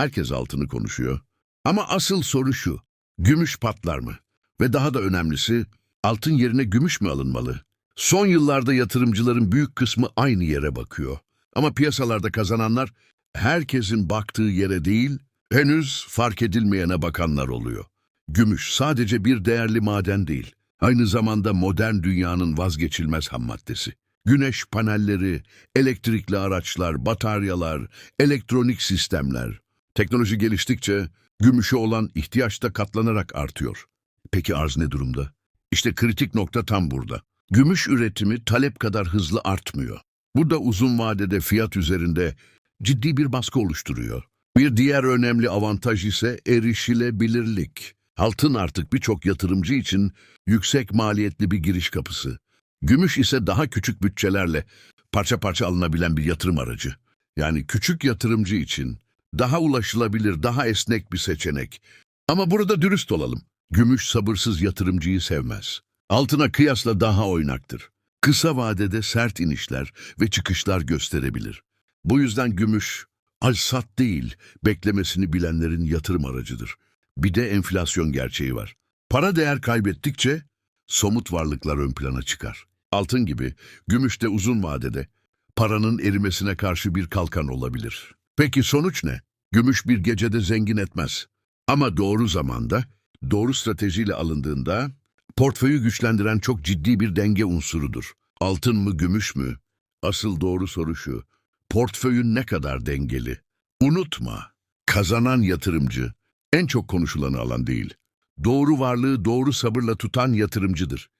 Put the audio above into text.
Herkes altını konuşuyor. Ama asıl soru şu. Gümüş patlar mı? Ve daha da önemlisi altın yerine gümüş mü alınmalı? Son yıllarda yatırımcıların büyük kısmı aynı yere bakıyor. Ama piyasalarda kazananlar herkesin baktığı yere değil, henüz fark edilmeyene bakanlar oluyor. Gümüş sadece bir değerli maden değil, aynı zamanda modern dünyanın vazgeçilmez ham maddesi. Güneş panelleri, elektrikli araçlar, bataryalar, elektronik sistemler. Teknoloji geliştikçe gümüşe olan ihtiyaç da katlanarak artıyor. Peki arz ne durumda? İşte kritik nokta tam burada. Gümüş üretimi talep kadar hızlı artmıyor. Bu da uzun vadede fiyat üzerinde ciddi bir baskı oluşturuyor. Bir diğer önemli avantaj ise erişilebilirlik. Altın artık birçok yatırımcı için yüksek maliyetli bir giriş kapısı. Gümüş ise daha küçük bütçelerle parça parça alınabilen bir yatırım aracı. Yani küçük yatırımcı için daha ulaşılabilir, daha esnek bir seçenek. Ama burada dürüst olalım. Gümüş sabırsız yatırımcıyı sevmez. Altına kıyasla daha oynaktır. Kısa vadede sert inişler ve çıkışlar gösterebilir. Bu yüzden gümüş, alsat değil, beklemesini bilenlerin yatırım aracıdır. Bir de enflasyon gerçeği var. Para değer kaybettikçe somut varlıklar ön plana çıkar. Altın gibi, gümüş de uzun vadede paranın erimesine karşı bir kalkan olabilir. Peki sonuç ne? Gümüş bir gecede zengin etmez. Ama doğru zamanda, doğru stratejiyle alındığında portföyü güçlendiren çok ciddi bir denge unsurudur. Altın mı, gümüş mü? Asıl doğru soru şu. Portföyün ne kadar dengeli? Unutma, kazanan yatırımcı en çok konuşulan alan değil. Doğru varlığı doğru sabırla tutan yatırımcıdır.